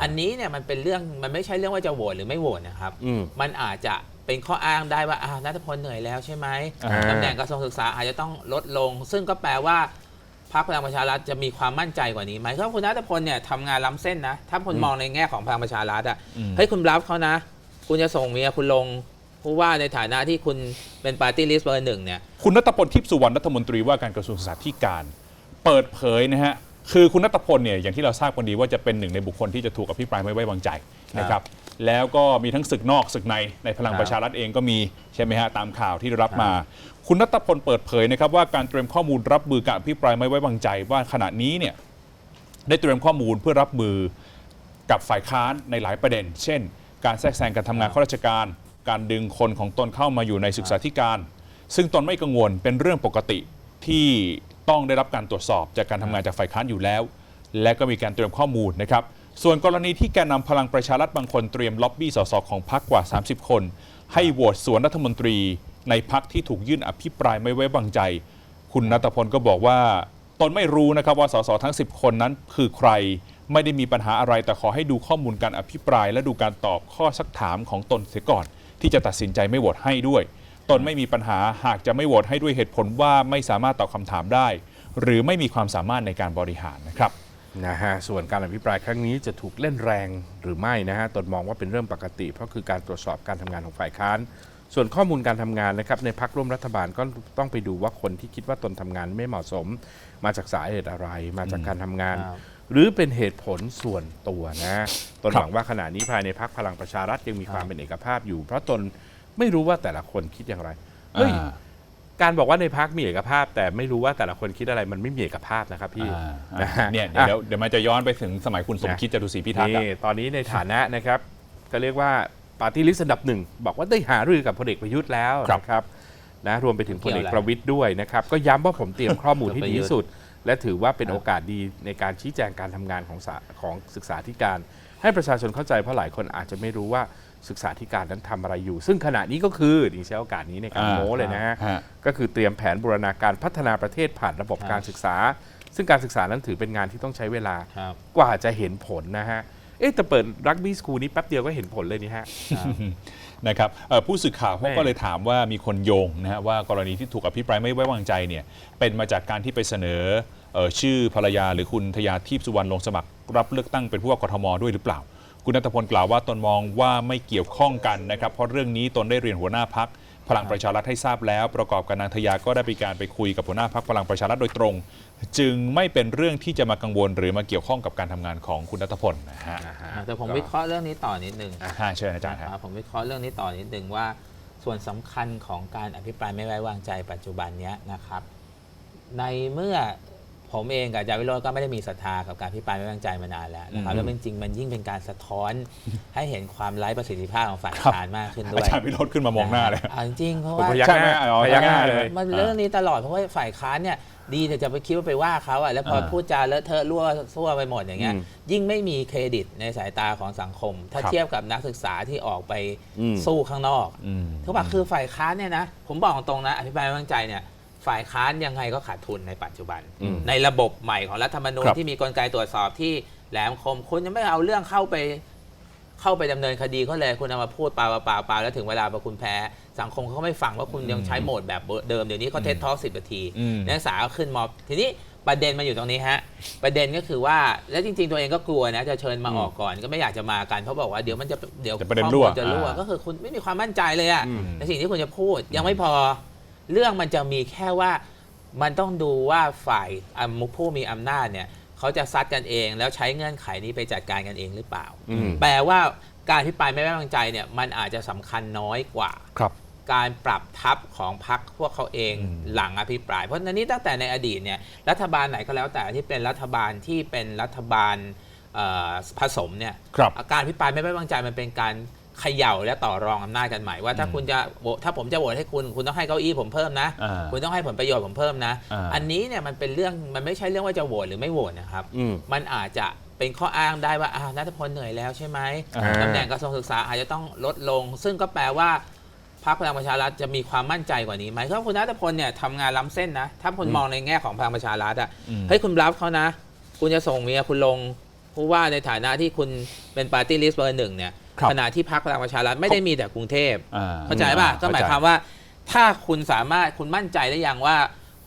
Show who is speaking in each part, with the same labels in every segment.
Speaker 1: อันนี้เนี่ยมันเป็นเรื่องมันไม่ใช่เรื่องว่าจะโหวตหรือไม่โหวตนะครับ
Speaker 2: อืม
Speaker 1: มันอาจจะเป็นข้ออ้างได้ว่าอ้าวนัทพลเหนื่อยแล้วใช่ไหม
Speaker 2: อ่า
Speaker 1: ตำแหน่งกระทรวงศึกษาอาจจะต้องลดลง ซึ่งก็แปลว่าพรรคพลังประชารัฐจะมีความมั่นใจกว่านี้ไหมเพราะคุณนัทพลเนี่ยทำงานล้ำเส้นนะ ถ้าคุณมองในแง่ของพลังประชารัฐอะ
Speaker 3: อืม
Speaker 1: เฮ้ยคุณรับเขานะ คุณจะส่งเมียคุณลงผู้ว่าในฐานะที่คุณเป็นปาร์ตี้ลิสต์เบอร์หนึ่งเนี่ย
Speaker 3: คุณนัตพลทิพย์สุวรรณรัฐมนตรีว่าการกระทรวงศึกษาธิการ เปิดเผยนะฮะ คือคุณนัตพลเนี่ยอย่างที่เราทราบกันดีว่าจะเป็นหนึ่งในบุคคลที่จะถูกอภิปรายไม่ไว้วางใจนะครับแล้วก็มีทั้งศึกนอกศึกในในพลัง
Speaker 1: ครับ
Speaker 3: ประชารัฐเองก็มีใช่ไหมฮะตามข่าวที่ได้รับมา คุณนัตพลเปิดเผยนะครับว่าการเตรียมข้อมูลรับมือการอภิปรายไม่ไว้วางใจ ว่าขณะนี้เนี่ยได้เตรียมข้อมูลเพื่อรับมือกับฝ่ายค้านในหลายประเด็น เช่น การแทรกแซงการทำงานข้าราชการ การดึงคนของตนเข้ามาอยู่ในศึกษาธิการ ซึ่งตนไม่กังวลเป็นเรื่องปกติที่ ต้องได้รับการตรวจสอบจากการทำงานจากฝ่ายค้านอยู่แล้ว และก็มีการเตรียมข้อมูลนะครับ ส่วนกรณีที่แกนนำพลังประชารัฐบางคนเตรียมล็อบบี้สสของพรรคกว่า 30 คน ให้โหวตสวนรัฐมนตรีในพรรคที่ถูกยื่นอภิปรายไม่ไว้วางใจ คุณนัตพลก็บอกว่า ตนไม่รู้นะครับว่าสสทั้ง 10 คนนั้นคือใคร ไม่ได้มีปัญหาอะไรแต่ขอให้ดูข้อมูลการอภิปราย และดูการตอบข้อสักถามของตนเสียก่อน ที่จะตัดสินใจไม่โหวตให้ด้วย ตนไม่มีปัญหาหากจะไม่โหวตให้ด้วยเหตุผลว่าไม่สามารถตอบคำถามได้ หรือไม่มีความสามารถในการบริหารนะครับ
Speaker 2: นะฮะส่วนการอภิปรายครั้งนี้จะถูกเล่นแรงหรือไม่นะฮะตนมองว่าเป็นเรื่องปกติ เพราะคือการตรวจสอบการทำงานของฝ่ายค้าน ส่วนข้อมูลการทำงานนะครับในพักร่วมรัฐบาลก็ต้องไปดูว่าคนที่คิดว่าตนทำงานไม่เหมาะสม มาจากสาเหตุอะไร มาจากการทำงาน
Speaker 1: ครับ
Speaker 2: หรือเป็นเหตุผลส่วนตัวนะตน
Speaker 3: ครับ
Speaker 2: หวังว่าขณะนี้ภายในพักพลังประชารัฐยังมีความเป็นเอกภาพอยู่ เพราะตน ไม่รู้ว่าแต่ละคนคิดอย่างไรเฮ้ย
Speaker 3: อ่า
Speaker 2: การบอกว่าในพักมีเอกภาพ แต่ไม่รู้ว่าแต่ละคนคิดอะไรมันไม่มีเอกภาพนะครับพี่
Speaker 3: อ่า
Speaker 2: นะฮะ
Speaker 3: เนี่ยเดี๋ยวเดี๋ยวมันจะย้อนไปถึงสมัยคุณสมคิดจตุศรีพิทักษ์อะ
Speaker 2: นี่ตอนนี้ในฐานะนะครับก็เรียกว่าปาร์ตี้ลิสต์อันดับหนึ่ง บอกว่าได้หารือกับพลเอกประยุทธ์แล้ว
Speaker 3: ครับ
Speaker 2: นะครับนะรวมไปถึงพลเอก
Speaker 1: เกี่ยวอะไร
Speaker 2: ประวิทย์ด้วยนะครับ ก็ย้ำว่าผมเตรียมข้อมูลที่ดีที่สุด และถือว่าเป็น
Speaker 1: ครับ
Speaker 2: โอกาสดีในการชี้แจงการทำงานของสาของศึกษาธิการ ให้ประชาชนเข้าใจเพราะหลายคนอาจจะไม่รู้ว่า ศึกษาธิการนั้นทำอะไรอยู่ ซึ่งขณะนี้ก็คือดิใช้โอกาสนี้ในการ
Speaker 3: อ่า
Speaker 2: โม้เลยนะฮะ
Speaker 3: ฮะ
Speaker 2: ก็คือเตรียมแผนบูรณาการพัฒนาประเทศผ่านระบบ
Speaker 1: ครับ
Speaker 2: การศึกษา ซึ่งการศึกษานั้นถือเป็นงานที่ต้องใช้เวลา
Speaker 1: ครับ
Speaker 2: กว่าจะเห็นผลนะฮะเอ๊ะแต่เปิดรักบี้สคูลนี้แป๊บเดียวก็เห็นผลเลยนี่ฮะ
Speaker 3: นะครับเอ่อผู้สื่อข่าวเขา
Speaker 2: แม่
Speaker 3: ก็เลยถามว่ามีคนโยงนะฮะว่ากรณีที่ถูกอภิปรายไม่ไว้วางใจเนี่ยเป็นมาจากการที่ไปเสนอเอ่อชื่อภรรยาหรือคุณทยาทิพย์สุวรรณลงสมัครรับเลือกตั้งเป็นผู้ว่ากทมด้วยหรือเปล่า คุณนัทพลกล่าวว่าตนมองว่าไม่เกี่ยวข้องกันนะครับ เพราะเรื่องนี้ตนได้เรียนหัวหน้าพักพลังประชารัฐให้ทราบแล้ว ประกอบกับนางทยาก็ได้มีการไปคุยกับหัวหน้าพักพลังประชารัฐโดยตรง จึงไม่เป็นเรื่องที่จะมากังวลหรือมาเกี่ยวข้องกับการทำงานของคุณนัทพลนะฮะ
Speaker 2: นะฮะ
Speaker 1: อ่าแต่ผมวิเคราะห์เรื่องนี้ต่อนิดนึง
Speaker 3: อ่าเชิญอาจารย์ครับ
Speaker 1: ครับผมวิเคราะห์เรื่องนี้ต่อนิดนึงว่า ส่วนสำคัญของการอภิปรายไม่ไว้วางใจปัจจุบันเนี้ยนะครับ ในเมื่อ ผมเองกับอาจารย์วิโรจน์ก็ไม่ได้มีศรัทธากับการอภิปรายไม่ไว้วางใจมานานแล้วนะครับ
Speaker 3: อืม
Speaker 1: แล้วจริงๆมันยิ่งเป็นการสะท้อนให้เห็นความไร้ประสิทธิภาพของฝ่าย
Speaker 3: ครับ
Speaker 1: ค้านมากขึ้นด้
Speaker 3: อา
Speaker 1: วย
Speaker 3: จารย์วิโรจน์ขึ้นมามองหน้าเลย
Speaker 1: อ่จริงๆเพราะ
Speaker 2: ผม
Speaker 1: ว่า
Speaker 2: พยัก
Speaker 3: ใช่
Speaker 2: ห
Speaker 3: ไหม
Speaker 2: น้า
Speaker 3: อ๋อ
Speaker 2: พยักหน้า
Speaker 3: พยักหน้า
Speaker 2: เลย
Speaker 1: มันเรื่องนี้ตลอดเพราะว่าฝ่ายค้านเนี่ยดีแต่จะไปคิดว่าไปว่าเขาอะแล้วพอ
Speaker 3: อ่า
Speaker 1: พูดจาเลอะเทอะรั่วซั่วไปหมดอย่างเงี้ย
Speaker 2: อืม
Speaker 1: ยิ่งไม่มีเครดิตในสายตาของสังคม ถ้า
Speaker 3: ครับ
Speaker 1: เทียบกับนักศึกษาที่ออกไป
Speaker 2: อืม
Speaker 1: สู้ข้างนอก
Speaker 3: อืม
Speaker 1: ทุกว่าคือฝ่ายค้านเนี่ยนะผมบอกตรงนะอธิบายไม่ไว้วางใจเนี่ย ฝ่ายค้านยังไงก็ขาดทุนในปัจจุบัน
Speaker 2: อืม
Speaker 1: ในระบบใหม่ของรัฐธรรมนูญ
Speaker 3: ครับ
Speaker 1: ที่มีกลไกตรวจสอบที่แหลมคมคุณยังไม่เอาเรื่องเข้าไปเข้าไปดำเนินคดีเขาเลยคุณเอามาพูดเปล่าเปล่าเปล่าแล้วถึงเวลาพอคุณแพ้ สังคมเขาก็ไม่ฟังว่าคุณยังใช้โหมดแบบเดิมเดี๋ยวนี้เขาเทสทอสิบนาที
Speaker 3: อืม
Speaker 1: นักศึกษาก็ขึ้นมอบทีนี้ประเด็นมันอยู่ตรงนี้ฮะ ประเด็นก็คือว่าแล้วจริง ๆ ตัวเองก็กลัวนะจะเชิญมา
Speaker 2: อืม
Speaker 1: ออกก่อนก็ไม่อยากจะมากันเพราะบอกว่าเดี๋ยวมันจะเดี๋ยว
Speaker 3: จะประเด็น
Speaker 1: ข้อ
Speaker 3: รั่
Speaker 1: มู
Speaker 3: ว
Speaker 1: ลจะรั่ว
Speaker 3: อ่า
Speaker 1: ก็คือคุณไม่มีความมั่นใจเลยอะ
Speaker 2: อืม
Speaker 1: ในสิ่งที่คุณจะพูดยังไม่พอ เรื่องมันจะมีแค่ว่ามันต้องดูว่าฝ่ายอำมุผู้มีอำนาจเนี่ยเขาจะซัดกันเอง แล้วใช้เงื่อนไขนี้ไปจัดการกันเองหรือเปล่า
Speaker 2: อืม
Speaker 1: แปลว่าการพิปรายไม่ไว้วางใจเนี่ยมันอาจจะสำคัญน้อยกว่า
Speaker 3: ครับ
Speaker 1: การปรับทับของพรรคพวกเขาเอง
Speaker 3: อืม
Speaker 1: หลังอภิปราย เพราะฉะนั้นนี่ตั้งแต่ในอดีตเนี่ยรัฐบาลไหนก็แล้วแต่ที่เป็นรัฐบาลที่เป็นรัฐบาลเอ่อผสมเนี่ย
Speaker 3: ครับ
Speaker 1: การพิปรายไม่ไว้วางใจมันเป็นการ เขย่าและต่อรองอำนาจกันใหม่ว่าถ้า
Speaker 3: อืม
Speaker 1: คุณจะโหวตถ้าผมจะโหวตให้คุณคุณต้องให้เก้าอี้ผมเพิ่มนะ
Speaker 3: อ่า
Speaker 1: คุณต้องให้ผลประโยชน์ผมเพิ่มนะ
Speaker 3: อ่า
Speaker 1: อันนี้เนี่ยมันเป็นเรื่องมันไม่ใช่เรื่องว่าจะโหวตหรือไม่โหวตนะครับ
Speaker 2: อืม
Speaker 1: มันอาจจะเป็นข้ออ้างได้ว่าอ้าวนัทพลเหนื่อยแล้วใช่ไหม
Speaker 3: อ่า
Speaker 1: ตำแหน่งกระทรวงศึกษาอาจจะต้องลดลง ซึ่งก็แปลว่าพรรคพลังประชารัฐจะมีความมั่นใจกว่านี้ไหมเพราะคุณนัทพลเนี่ยทำงานล้ำเส้นนะ ถ้าคุณ
Speaker 2: อืม
Speaker 1: มองในแง่ของพลังประชารัฐอะ
Speaker 3: อืม
Speaker 1: เฮ้ยคุณรับเขานะ คุณจะส่งเมียคุณลงผู้ว่าในฐานะที่คุณเป็นปาร์ตี้ลิสต์เบอร์หนึ่งเนี่ย
Speaker 3: ครับ
Speaker 1: ขณะที่พรรคพลังประชารัฐไม่ได้มีแต่กรุงเทพ
Speaker 3: อ่
Speaker 1: เข้าใจป่ะก็หมาย
Speaker 3: เข้
Speaker 1: ความว่า ถ้าคุณสามารถคุณมั่นใจได้ยังว่า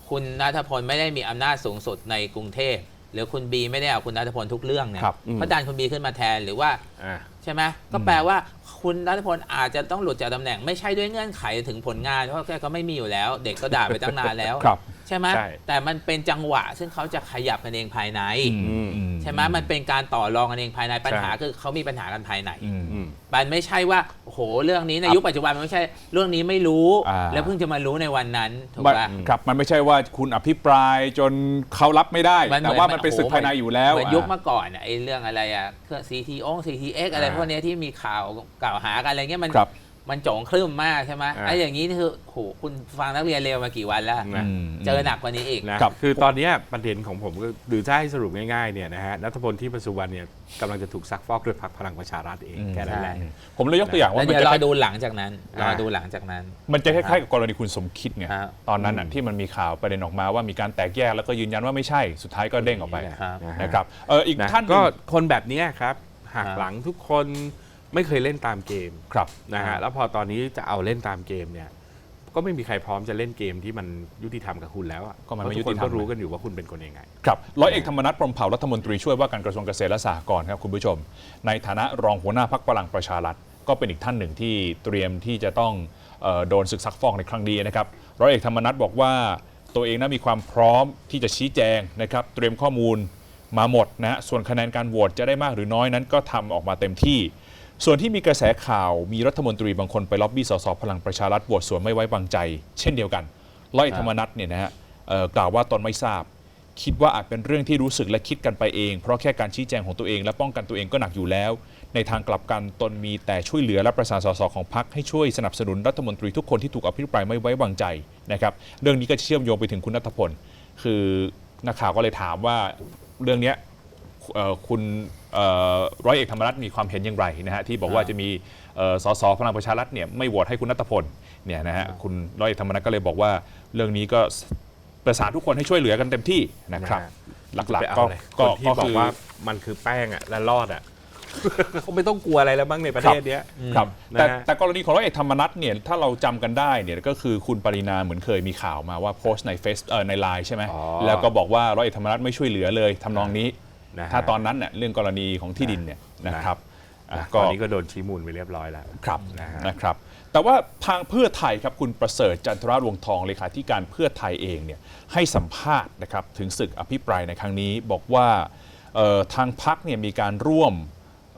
Speaker 1: คุณนัทพลไม่ได้มีอำนาจสูงสุดในกรุงเทพหรือคุณบีไม่ได้เอาคุณนัทพลทุกเรื่องเนี่ย
Speaker 3: ครับ
Speaker 2: อืม
Speaker 1: เขาดันคุณบีขึ้นมาแทนหรือว่า
Speaker 2: อ่า
Speaker 1: ใช่ไหมก็แปลว่าคุณรัฐพลอาจจะต้องหลุดจากตำแหน่งไม่ใช่ด้วยเงื่อนไขถึงผลงาน เพราะแกก็ไม่มีอยู่แล้ว เด็กก็ด่าไปตั้งนานแล้ว
Speaker 3: ครับ
Speaker 1: ใช่ไหม
Speaker 2: ใช่
Speaker 1: แต่มันเป็นจังหวะ ซึ่งเขาจะขยับกันเองภายใน
Speaker 3: อืมอื
Speaker 1: ใช่ไหมมันเป็นการต่อรองกันเองภายในปัญหา
Speaker 2: ใช่
Speaker 1: คือเขามีปัญหากันภายใน
Speaker 3: อืม
Speaker 2: อืม
Speaker 1: มันไม่ใช่ว่าโอ้โหเรื่องนี้ในยุคปัจจุบันมันไม่ใช่เรื่องนี้ไม่รู้
Speaker 3: อ่า
Speaker 1: แล้วเพิ่งจะมารู้ในวันนั้นถูก
Speaker 3: มัน
Speaker 1: ปะ
Speaker 3: ครับมันไม่ใช่ว่าคุณอภิปรายจนเขารับไม่ได้
Speaker 1: มันเหมื
Speaker 3: แต่
Speaker 1: อน
Speaker 3: ว่ามันเป็นศึก
Speaker 1: โอ้โห
Speaker 3: ภายในอยู่แล้ว
Speaker 1: เหมือนยุค
Speaker 3: อ่า
Speaker 1: เมื่อก่อนอะไอ้เรื่องอะไรอะเครื่อง CTO CTX อะไร
Speaker 2: อ่า
Speaker 1: พวกเนี้ยที่มีข่าวกล่าวหากันอะไรเงี้ยมัน
Speaker 3: ครับ
Speaker 1: มันโจงครึ่มมากใช่ไหม
Speaker 2: อ่า
Speaker 1: ไอ้อย่างนี้นี่คือโหคุณฟังนักเรียนเร็วมากี่วันแล้ว
Speaker 2: นะ
Speaker 3: อืม
Speaker 1: เจอหนักกว่านี้อีก
Speaker 2: นะครับ คือตอนเนี้ยประเด็นของผมก็หรือถ้าให้สรุปง่ายๆเนี่ยนะฮะนัทพลที่ประสุวรรณเนี่ยกำลังจะถูกซักฟอกด้วยพรรคพลังประชารัฐเอง
Speaker 3: อืม
Speaker 2: แค่นั้นแหละ
Speaker 1: ใช่
Speaker 3: ผมเลยยกตัวอย่าง
Speaker 1: แล้
Speaker 3: ว่า วมัน
Speaker 1: เดี๋ยว
Speaker 3: จะ
Speaker 1: ร
Speaker 3: ค
Speaker 1: อ
Speaker 3: ล้าย
Speaker 1: ดูหลังจากนั้นรอ
Speaker 2: อ่า
Speaker 1: ดูหลังจากนั้น
Speaker 3: มันจะคล้ายๆกับกรณีคุณสมคิดไง
Speaker 1: ครับ
Speaker 3: ตอนนั้นน่ะที่มันมีข่าวประเด็นออกมาว่ามีการแตกแยกแล้วก็ยืนยันว่าไม่ใช่สุดท้ายก็เด้งออกไป
Speaker 1: ครับ
Speaker 3: นะครับเอออีก
Speaker 2: นะ
Speaker 3: ท่านหนึ่ง
Speaker 2: ก็คนแบบเนี้ยครับหัก
Speaker 1: ครับ
Speaker 2: หลังทุกคน ไม่เคยเล่นตามเกม
Speaker 3: ครับ
Speaker 2: นะ
Speaker 1: ครั
Speaker 2: ฮะ
Speaker 1: บ
Speaker 2: แล้วพอตอนนี้จะเอาเล่นตามเกมเนี่ย ก็ไม่มีใครพร้อมจะเล่นเกมที่มันยุติธรรมกับคุณแล้วอะ
Speaker 3: ก็มันไม่
Speaker 2: เพราะทุกคน
Speaker 3: ยุติธรร
Speaker 2: ก็
Speaker 3: ม
Speaker 2: รู้กันอยู่ว่าคุณเป็นคนยังไง
Speaker 3: ครับร้อยเอกธรรมนัฐพรหมเผ่ารัฐมนตรีช่วยว่าการกระทรวงเกษตรและสหกรณ์ครับคุณผู้ชม ในฐานะรองหัวหน้าพักพลังประชารัฐก็เป็นอีกท่านหนึ่งที่เตรียมที่จะต้องเออโดนศึกซักฟอกในครั้งนี้นะครับร้อยเอกธรรมนัฐบอกว่าตัวเองนั้นมีความพร้อมที่จะชี้แจงนะครับเตรียมข้อมูลมาหมดนะฮะส่วนคะแนนการโหวตจะได้มากหรือน้อยนั้นก็ทำออกมาเต็มที่ ส่วนที่มีกระแสข่าวมีรัฐมนตรีบางคนไปล็อบบี้สสพลังประชารัฐโหวตสวนไม่ไว้วางใจ เช่นเดียวกันร้อยธรรมนัฐเนี่ยนะฮะกล่าวว่าตนไม่ทราบ คิดว่าอาจเป็นเรื่องที่รู้สึกและคิดกันไปเอง เพราะแค่การชี้แจงของตัวเองและป้องกันตัวเองก็หนักอยู่แล้ว ในทางกลับกันตนมีแต่ช่วยเหลือและประสานสสของพรรคให้ช่วยสนับสนุนรัฐมนตรีทุกคนที่ถูกอภิปรายไม่ไว้วางใจนะครับเรื่องนี้ก็เชื่อมโยงไปถึงคุณนัทพล คือนักข่าวก็เลยถามว่าเรื่องนี้ คุณเอ่อร้อยเอกธรรมนัฐมีความเห็นอย่างไรนะฮะที่บอกว่าจะมีเอ่อสสพลังประชารัฐเนี่ยไม่โหวตให้คุณนัทพลเนี่ยนะฮะคุณร้อยเอกธรรมนัฐก็เลยบอกว่าเรื่องนี้ก็ประสานทุกคนให้ช่วยเหลือกันเต็มที่นะครับ
Speaker 2: นะฮะ
Speaker 3: หลัก
Speaker 2: ไป
Speaker 3: ๆ
Speaker 2: เอา
Speaker 3: ก็
Speaker 2: เลยค
Speaker 3: ก็
Speaker 2: นที่
Speaker 3: ก็
Speaker 2: บอ
Speaker 3: คื
Speaker 2: ก
Speaker 3: อ
Speaker 2: ว่ามันคือแป้งอะและรอดอะเขาไม่ต้องกลัวอะไรแล้วบ้างในประเทศเนี้ย
Speaker 3: ครับ
Speaker 2: นะ
Speaker 3: แต่
Speaker 2: ฮะ
Speaker 3: แต่กรณีของร้อยเอกธรรมนัฐเนี่ยถ้าเราจำกันได้เนี่ยก็คือคุณปรินาเหมือนเคยมีข่าวมาว่าโพสต์ในเฟซเอ่อในไลน์ใช่ไหม
Speaker 2: อ๋อ
Speaker 3: แล้วก็บอกว่าร้อยเอกธรรมนัฐไม่ช่วยเหลือเลยทำนองนี้
Speaker 2: นะฮะ
Speaker 3: ถ้าตอนนั้นเนี่ยเรื่องกรณีของที่ดินเนี่ยนะครับอะ
Speaker 2: นะต
Speaker 3: ก็
Speaker 2: อนนี้ก็โดนชี้มูลไปเรียบร้อยแล้ว
Speaker 3: ครับ
Speaker 2: นะฮะ
Speaker 3: นะครับ แต่ว่าทางเพื่อไทยครับคุณประเสริฐจันทรารวงทองเลขาธิการเพื่อไทยเองเนี่ยให้สัมภาษณ์นะครับถึงศึกอภิปรายในครั้งนี้บอกว่าเอ่อทางพักเนี่ยมีการร่วม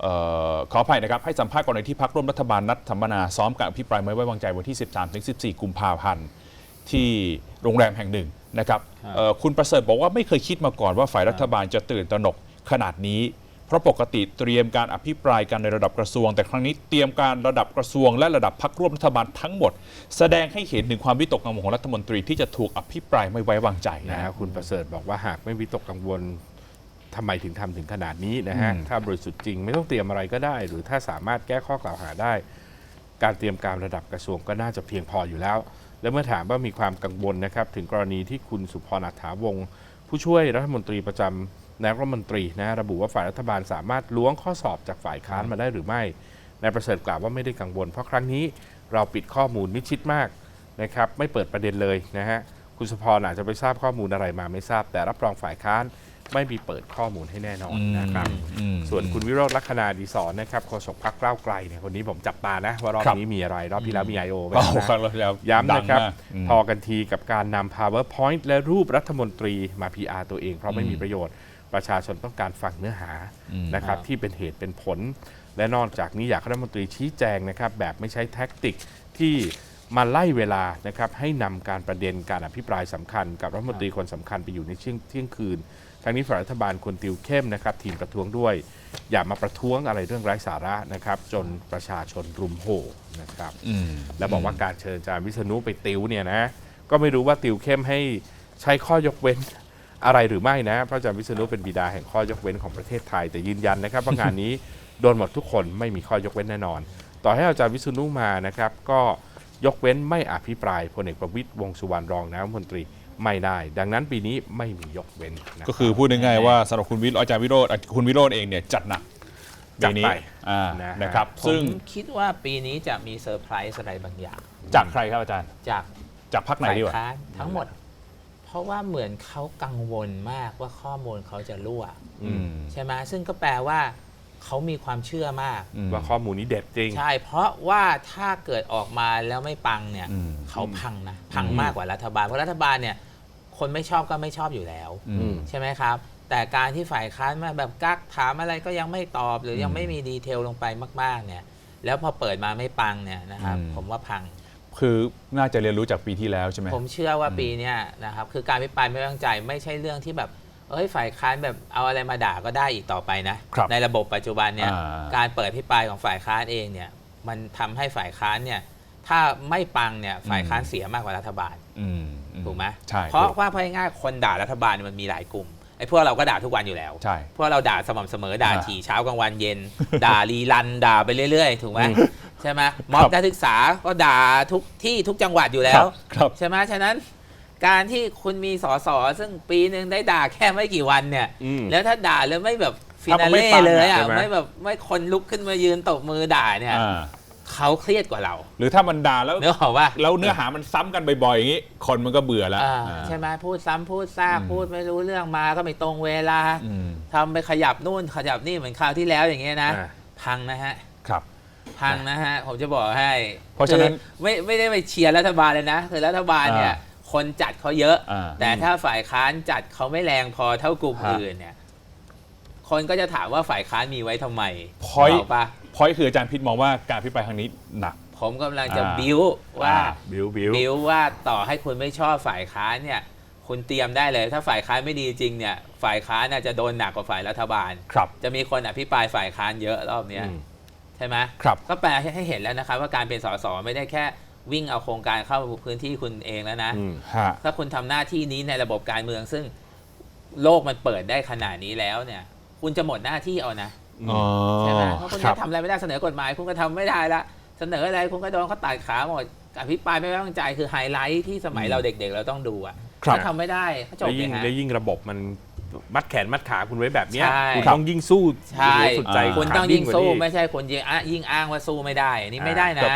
Speaker 3: เออขออภัยนะครับให้สัมภาษณ์กรณีที่พักร่วมรัฐบาลนัดสัมมนาซ้อมการอภิปรายไม่ไว้วางใจวันที่ 13-14 กุมภาพันธ์ ที่โรงแรมแห่งหนึ่งนะครับ
Speaker 1: ครับ
Speaker 3: เอ่อคุณประเสริฐบอกว่าไม่เคยคิดมาก่อนว่าฝ่ายรัฐบาลจะตื่นตระหนก ขนาดนี้ เพราะปกติเตรียมการอภิปรายกันในระดับกระทรวง แต่ครั้งนี้เตรียมการระดับกระทรวง และระดับพักร่วมรัฐบาลทั้งหมด แสดงให้เห็นถึงความวิตกกังวลของรัฐมนตรีที่จะถูกอภิปรายไม่ไว้วางใจ
Speaker 2: นะ
Speaker 3: นะ
Speaker 2: ฮะ
Speaker 3: ฮะ
Speaker 2: คุณประเสริฐบอกว่าหากไม่วิตกกังวลทำไมถึงทำถึงขนาดนี้นะฮะ
Speaker 3: อืม
Speaker 2: ถ้าบริสุทธิ์จริงไม่ต้องเตรียมอะไรก็ได้ หรือถ้าสามารถแก้ข้อกล่าวหาได้ การเตรียมการระดับกระทรวงก็น่าจะเพียงพออยู่แล้ว และเมื่อถามว่ามีความกังวลนะครับ ถึงกรณีที่คุณสุพรอัฏฐาวงศ์ผู้ช่วยรัฐมนตรีประจำ นายกรัฐมนตรีนะระบุว่าฝ่ายรัฐบาลสามารถล้วงข้อสอบจากฝ่ายค้านมาได้หรือไม่นายประเสริฐกล่าวว่าไม่ได้กังวล เพราะครั้งนี้เราปิดข้อมูลมิดชิดมากนะครับไม่เปิดประเด็นเลยนะฮะคุณสุพรอาจจะไปทราบข้อมูลอะไรมาไม่ทราบ แต่รับรองฝ่ายค้านไม่มีเปิดข้อมูลให้แน่นอนนะครับ
Speaker 3: อืม
Speaker 2: ส่วนคุณวิโรจน์ลักษณาดีสอนนะครับโฆษกพักก้าวไกลเนี่ยคนนี้ผมจับตานะ ว่ารอบ
Speaker 3: ครับ
Speaker 2: นี้มีอะไร รอบที่แล้วมี I.O. ไป
Speaker 3: ก็
Speaker 2: แล้ว
Speaker 3: ครั้
Speaker 2: นะ
Speaker 3: งแล้ว
Speaker 2: ย้ำนะครับ
Speaker 3: ดังมากอืม
Speaker 2: พอกันทีกับการนำ powerpoint และรูปรัฐมนตรีมา PR ตัวเองเพราะไม่มีประโยชน์ ประชาชนต้องการฟังเนื้อหา
Speaker 3: อืม
Speaker 2: นะครับ
Speaker 1: ครับ
Speaker 2: ที่เป็นเหตุเป็นผล และนอกจากนี้อยากให้รัฐมนตรีชี้แจงนะครับ แบบไม่ใช้แท็กติกที่มาไล่เวลานะครับให้นำการประเด็นการอภิปรายสำคัญ กับรัฐมนตรีคนสำคัญไปอยู่ในเที่ยงเที่ยงคืนทั้งนี้ฝ่ายรัฐบาลควรติวเข้มนะครับ ทีมประท้วงด้วย อย่ามาประท้วงอะไรเรื่องไร้สาระนะครับ จนประชาชนรุมโห่นะครับ
Speaker 3: อืม
Speaker 2: แล้วบอกว่าการเชิญอาจารย์วิษณุไปติวเนี่ยนะก็ไม่รู้ว่าติวเข้มให้ใช้ข้อยกเว้น อะไรหรือไม่นะเพราะอาจารย์วิษณุเป็นบิดาแห่งข้อยกเว้นของประเทศไทย แต่ยืนยันนะครับว่างานนี้โดนหมดทุกคนไม่มีข้อยกเว้นแน่นอน ต่อให้อาจารย์วิษณุมานะครับ ก็ยกเว้นไม่อภิปรายพลเอกประวิตยวงษ์สุวรรณรองนายกรัฐมนตรีไม่ได้ ดังนั้นปีนี้ไม่มียกเว้นนะ
Speaker 3: ก็คือพูดง่ายๆว่าสำหรับคุณวิโรจน์อาจารย์วิโรจน์คุณวิโรจน์เองเนี่ยจัดหนัก
Speaker 2: จัด
Speaker 3: ปีนี้
Speaker 2: ไป
Speaker 3: อ่า
Speaker 2: นะฮะ
Speaker 3: นะครับ
Speaker 1: ผ
Speaker 3: ซึ่ง
Speaker 1: มคิดว่าปีนี้จะมีเซอร์ไพรส์อะไรบางอย่าง
Speaker 3: จากใครครับอาจารย์
Speaker 1: จาก
Speaker 3: จากพักไหน
Speaker 1: ฝ่าย
Speaker 3: ดีกว่า
Speaker 1: ค้านทั้งหมดเพ ราะว่าเหมือนเขากังวลมากว่าข้อมูลเขาจะรั่ว
Speaker 2: อืม
Speaker 1: ใช่ไหมซึ่งก็แปลว่าเขามีความเชื่อมาก
Speaker 3: อืม
Speaker 2: ว่าข้อมูลนี้เด็ดจริง
Speaker 1: ใช่ เพราะว่าถ้าเกิดออกมาแล้วไม่ปังเนี่ย
Speaker 3: อืม
Speaker 1: เขาพังนะ พังมากกว่ารัฐบาล เพราะรัฐบาลเนี่ยคนไม่ชอบก็ไม่ชอบอยู่แล้ว
Speaker 3: อืม
Speaker 1: ใช่ไหมครับ แต่การที่ฝ่ายค้านมาแบบกักถามอะไรก็ยังไม่ตอบ หรือยัง
Speaker 3: อืม
Speaker 1: ไม่มีดีเทลลงไปมาก ๆ เนี่ย แล้วพอเปิดมาไม่ปังเนี่ยนะครับ
Speaker 3: อืม
Speaker 1: ผมว่าพัง
Speaker 3: คือน่าจะเรียนรู้จากปีที่แล้วใช่ไหม
Speaker 1: ผมเชื่อว่าปีเนี้ยนะครับคือการพิปรายไม่ไว้วางใจไม่ใช่เรื่องที่แบบเอ้ยฝ่ายค้านแบบเอาอะไรมาด่าก็ได้อีกต่อไปนะ
Speaker 3: ครับ
Speaker 1: ในระบบปัจจุบันเนี่ย
Speaker 3: อ่า
Speaker 1: การเปิดพิปรายของฝ่ายค้านเองเนี่ยมันทำให้ฝ่ายค้านเนี่ยถ้าไม่ปังเนี่ยฝ่ายค้านเสียมากกว่ารัฐบาล
Speaker 3: อืมอื
Speaker 1: ถูกไหม
Speaker 3: ใช่
Speaker 1: เพราะ
Speaker 3: ถูก
Speaker 1: ว่าเพราะง่ายๆคนด่ารัฐบาลเนี่ยมันมีหลายกลุ่ม ไอ้พวกเราก็ด่าทุกวันอยู่แล้ว
Speaker 3: ใช่
Speaker 1: พวกเราด่าสม่ำเสมอด่า
Speaker 3: อ่า
Speaker 1: ถี่เช้ากลางวันเย็น ด่ารีรันด่าไปเรื่อย ๆ ถูกไหมใช่ไหมม็อบนักศึกษาก็ด่าทุกที่ทุกจังหวัดอยู่แล้
Speaker 3: ควรับครับ
Speaker 1: ใช่ไหมฉะนั้น การที่คุณมีสอสอซึ่งปีหนึ่งได้ด่าแค่ไม่กี่วันเนี่ย
Speaker 2: อืม
Speaker 1: แล้วถ้าด่าแล้วไม่แบบฟิ
Speaker 3: ถ้ามั
Speaker 1: นาน
Speaker 3: ไม่
Speaker 1: เล่
Speaker 3: ปังอะ
Speaker 1: เลยอะ
Speaker 2: ใช่ไหม
Speaker 1: ไม่แบบไม่คนลุกขึ้นมายืนตบมือด่าเนี่ย
Speaker 3: อ่า
Speaker 1: เขาเครียดกว่าเรา
Speaker 3: หรือถ้ามันด่าแล้ว
Speaker 1: เนื้อหอมว่า
Speaker 3: แล้วเนื้อหามันซ้ำกันบ่อยๆอย่างนี้ คนมันก็เบื่อแล้ว
Speaker 1: อ่า
Speaker 3: อ่า
Speaker 1: ใช่ไหมพูดซ้ำพูดซาก
Speaker 3: อืม
Speaker 1: พูดไม่รู้เรื่องมาก็ไม่ตรงเวลา
Speaker 3: อืม
Speaker 1: ทำไปขยับนู่นขยับนี่เหมือนคราวที่แล้วอย่างเงี้ยนะ
Speaker 2: อ่า
Speaker 1: พังนะฮะ
Speaker 3: ครับ
Speaker 1: พังนะฮะผมจะบอกให้
Speaker 3: เพราะฉะนั้น
Speaker 1: คือไม่ไม่ได้ไปเชียร์รัฐบาลเลยนะคือรัฐบาลเนี่ย
Speaker 3: อ่า
Speaker 1: คนจัดเขาเยอะ
Speaker 3: อ่า
Speaker 1: แต่ถ้าฝ่ายค้านจัดเขาไม่แรงพอเท่ากลุ่ม
Speaker 3: ฮะ
Speaker 1: อื่นเนี่ย คนก็จะถามว่าฝ่ายค้านมีไว้ทำไม
Speaker 3: Point
Speaker 1: เอาปะ
Speaker 3: พอยคืออาจารย์พิษมองว่าการพิปรายครั้งนี้หนัก
Speaker 1: ผมกำลังจะ
Speaker 3: อ่า
Speaker 1: บิ้วว่า
Speaker 3: อ่า
Speaker 2: บิวบิว
Speaker 1: บิ้วว่าต่อให้คุณไม่ชอบฝ่ายค้านเนี่ยคุณเตรียมได้เลย ถ้าฝ่ายค้านไม่ดีจริงเนี่ยฝ่ายค้านน่ะจะโดนหนักกว่าฝ่ายรัฐบาล
Speaker 3: ครับ
Speaker 1: จะมีคนอภิปรายฝ่ายค้านเยอะรอบเนี้ย
Speaker 2: อืม
Speaker 1: ใช่ไหม
Speaker 3: ครับ
Speaker 1: ก็แปลให้เห็นแล้วนะครับ ว่าการเป็นสสไม่ได้แค่วิ่งเอาโครงการเข้าพื้นที่คุณเองแล้วนะ
Speaker 2: อืม
Speaker 3: ฮะ
Speaker 1: ถ้าคุณทำหน้าที่นี้ในระบบการเมืองซึ่งโลกมันเปิดได้ขนาดนี้แล้วเนี่ย คุณจะหมดหน้าที่เอานะ
Speaker 3: อ๋อ
Speaker 1: ใช่ไหมเพราะคุณ
Speaker 3: ครั
Speaker 1: จะ
Speaker 3: บ
Speaker 1: ทำอะไรไม่ได้เสนอกฎหมาย คุณก็ทำไม่ได้ละเสนออะไรคุณก็โดนเขาตัดขาหมดอภิปรายไม่ไว้วางใจคือไฮไลท์ที่สมัย
Speaker 3: อืม
Speaker 1: เราเด็กๆ เราต้องดูอะ
Speaker 3: ครับ
Speaker 1: ถ้าทำไม่ได้ก็จบ
Speaker 2: แล้ว
Speaker 1: เล
Speaker 2: ยิ่
Speaker 1: ย
Speaker 2: ง
Speaker 1: ฮะ
Speaker 2: แล้วยิ่งระบบมันมัดแขนมัดขาคุณไว้แบบเนี้ย
Speaker 1: ใช่
Speaker 2: คุณต้องยิ่งสู้
Speaker 1: ใช่
Speaker 2: สุดใจ
Speaker 3: อ่า
Speaker 1: คุณต้อง
Speaker 2: ขา
Speaker 1: ยิ่ง
Speaker 2: กว่า
Speaker 1: สู้
Speaker 2: นี้
Speaker 1: ไม่ใช่คุณยิ่งอ้างยิ่งอ้างว่าสู้ไม่ได้อันนี่ไม่ได้
Speaker 2: อ่า
Speaker 1: นะ